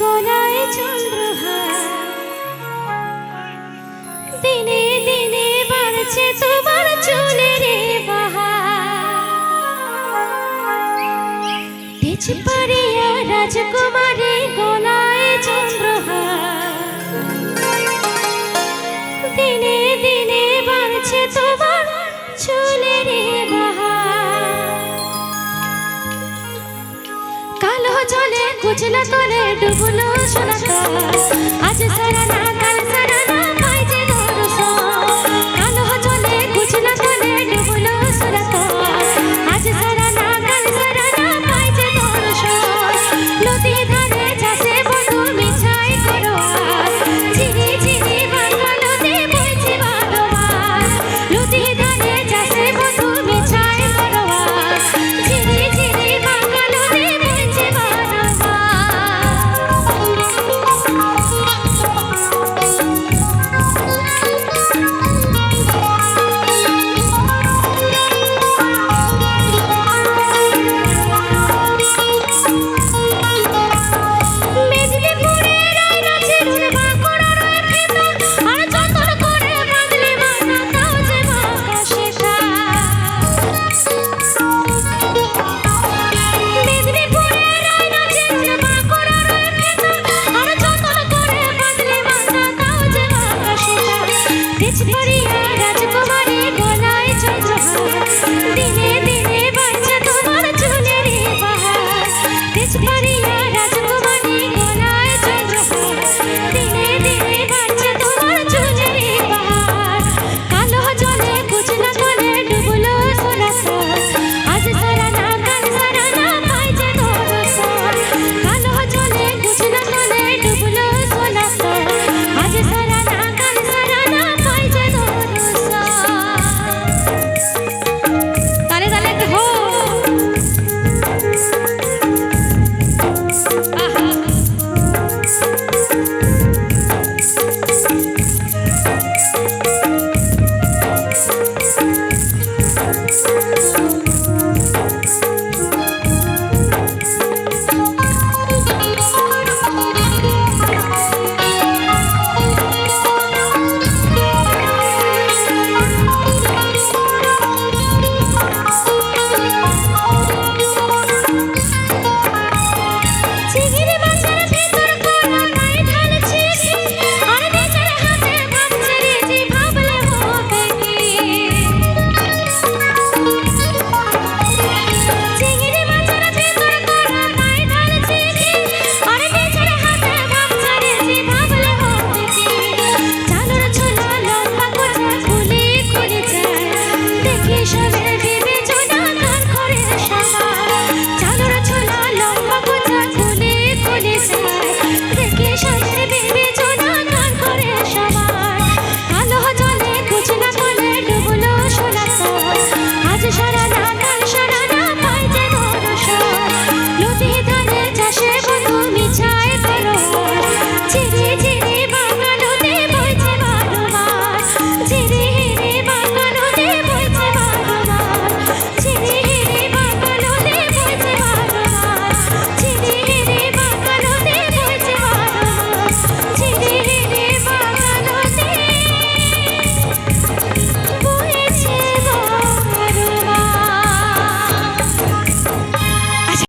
গলায় দিনে দিনে বাড়ছে তো জলে কুচলা তোলে ডুবলো সোনা আজ সারা